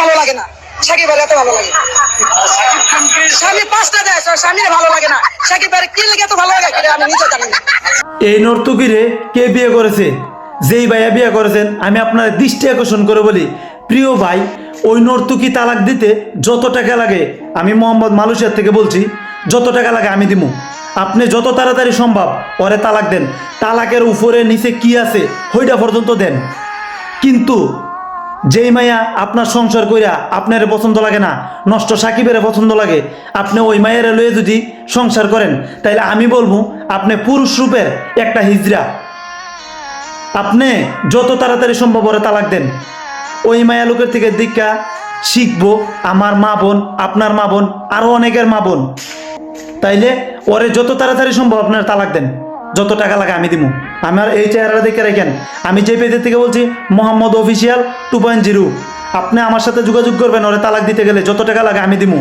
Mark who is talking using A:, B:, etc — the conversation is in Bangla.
A: ভালো লাগে না। সাকিব ভাই এত ভালো লাগে। স্বামী পাঁচটা দেয় স্বামীর ভালো লাগে না। সাকিব ভাই কি লেগে ভালো লাগে আমি নিজে জানি
B: এই কে বিয়ে করেছে? যেই ভাইয়া বিয়ে করেছেন, আমি আপনার দৃষ্টি আকর্ষণ করে বলি, প্রিয় ভাই, ওই নর্তকী তালাক দিতে যত টাকা লাগে, আমি মোহাম্মদ মালয়েশিয়ার থেকে বলছি, যত টাকা লাগে আমি দিমু। আপনি যত তাড়াতাড়ি সম্ভব ওরে তালাক দেন। তালাকের উপরে, নিচে কি আছে হইটা পর্যন্ত দেন। কিন্তু যেই মাইয়া আপনার সংসার কইরা আপনার পছন্দ লাগে না, নষ্ট সাকিবের পছন্দ লাগে, আপনি ওই মায়ের লয়ে যদি সংসার করেন, তাইলে আমি বলব আপনি পুরুষ রূপের একটা হিজরা আপনি যত তাড়াতাড়ি সম্ভব ওরে তালাক দেন। ওই মায়া লোকের থেকে দীক্ষা শিখব আমার মা বোন, আপনার মা বোন আরও অনেকের মা বোন। তাইলে ওরে যত তাড়াতাড়ি সম্ভব আপনার তালাক দেন। যত টাকা লাগে আমি দিব আমার এই চেহারা দেখে রেখেন। আমি যে পেজের থেকে বলছি, Mohammad official two point zero আপনি আমার সাথে যোগাযোগ করবেন, ওরে তালাক দিতে গেলে যত টাকা লাগে আমি দিব